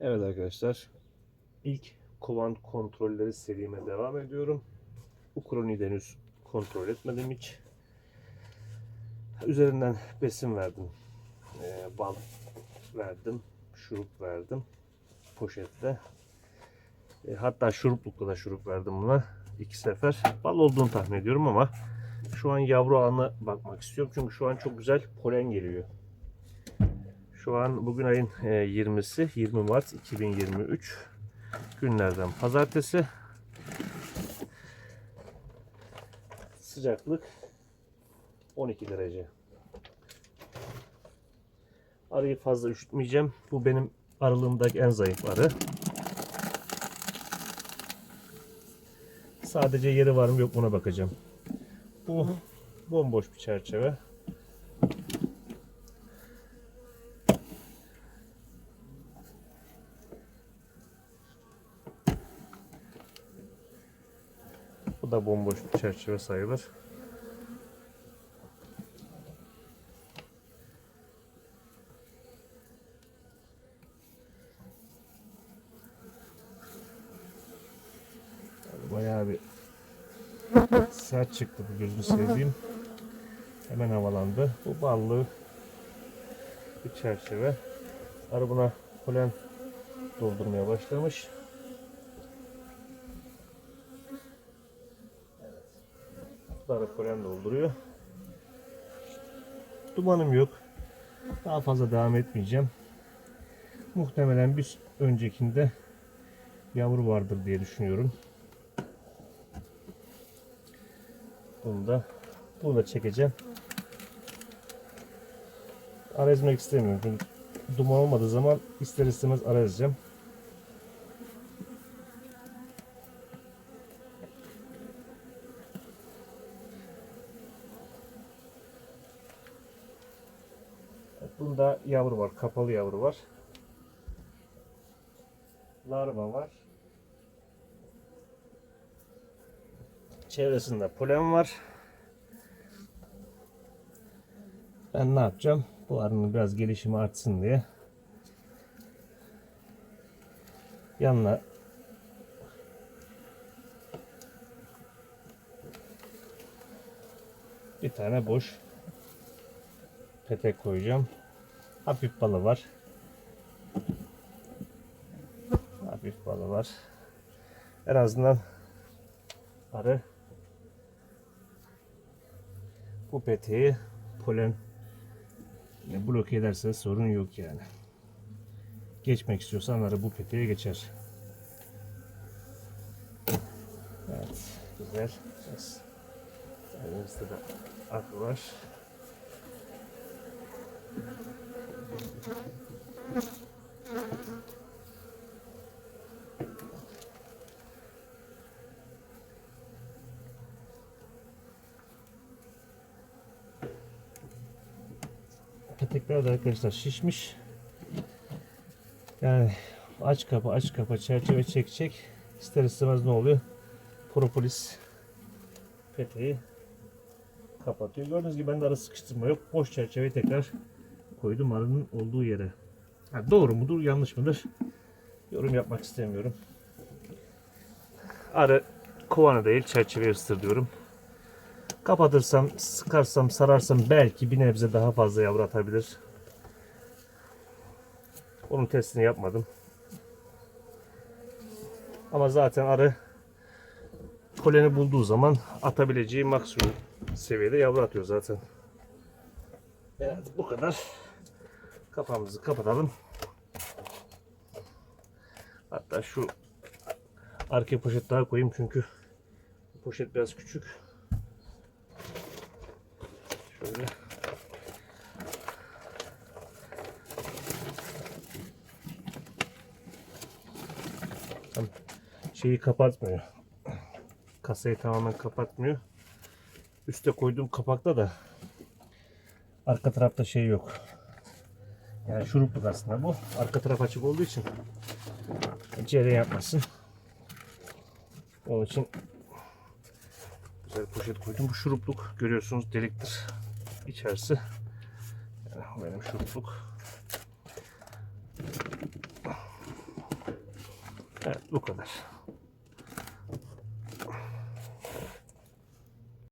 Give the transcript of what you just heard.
Evet arkadaşlar. ilk kovan kontrolleri serime devam ediyorum. De henüz kontrol etmedim hiç. Üzerinden besin verdim. Ee, bal verdim. Şurup verdim. Poşetle. E, hatta şuruplukla da şurup verdim buna. iki sefer. Bal olduğunu tahmin ediyorum ama şu an yavru ağına bakmak istiyorum. Çünkü şu an çok güzel polen geliyor. Şu an bugün ayın e, 20'si 20 Mart 2023 günlerden pazartesi. Sıcaklık 12 derece. Arıyı fazla üşütmeyeceğim. Bu benim aralığımdaki en zayıf arı. Sadece yeri var mı yok mu ona bakacağım. Bu bomboş bir çerçeve. Da bomboş bir çerçeve sayılır. Bayağı bir sert çıktı bu gözünü sevdiğim. Hemen havalandı. Bu ballı bir çerçeve. Arı buna polen doldurmaya başlamış. Arı polen dolduruyor. Dumanım yok. Daha fazla devam etmeyeceğim. Muhtemelen bir öncekinde yavru vardır diye düşünüyorum. Bunu da bunu da çekeceğim. Ara ezmek istemiyorum. Çünkü duman olmadığı zaman ister istemez ara ezeceğim. Bunda yavru var. Kapalı yavru var. Larva var. Çevresinde polen var. Ben ne yapacağım? Bu arının biraz gelişimi artsın diye yanına bir tane boş petek koyacağım. Hafif balı var. Hafif balı var. En azından arı bu peteği polen bloke ederse sorun yok yani. Geçmek istiyorsan arı bu peteğe geçer. Evet, güzel. Elimizde de akı var. Petekler de arkadaşlar şişmiş. Yani aç kapı aç kapı çerçeve çekecek. İster istemez ne oluyor? Propolis peteği kapatıyor. Gördüğünüz gibi bende ara sıkıştırma yok. Boş çerçeveyi tekrar koydum arının olduğu yere. Ha, doğru mudur yanlış mıdır? Yorum yapmak istemiyorum. Arı kovanı değil çerçeveye ısıtır diyorum. Kapatırsam, sıkarsam, sararsam belki bir nebze daha fazla yavru atabilir. Onun testini yapmadım. Ama zaten arı poleni bulduğu zaman atabileceği maksimum seviyede yavru atıyor zaten. Evet bu kadar. Kafamızı kapatalım. Hatta şu arka poşet daha koyayım çünkü poşet biraz küçük. Şöyle. Şeyi kapatmıyor. Kasayı tamamen kapatmıyor. Üste koyduğum kapakta da arka tarafta şey yok. Yani şurupluk aslında bu. Arka taraf açık olduğu için cereyan yapmasın. Onun için güzel poşet koydum. Bu şurupluk görüyorsunuz deliktir içerisi. Yani benim şurupluk. Evet bu kadar.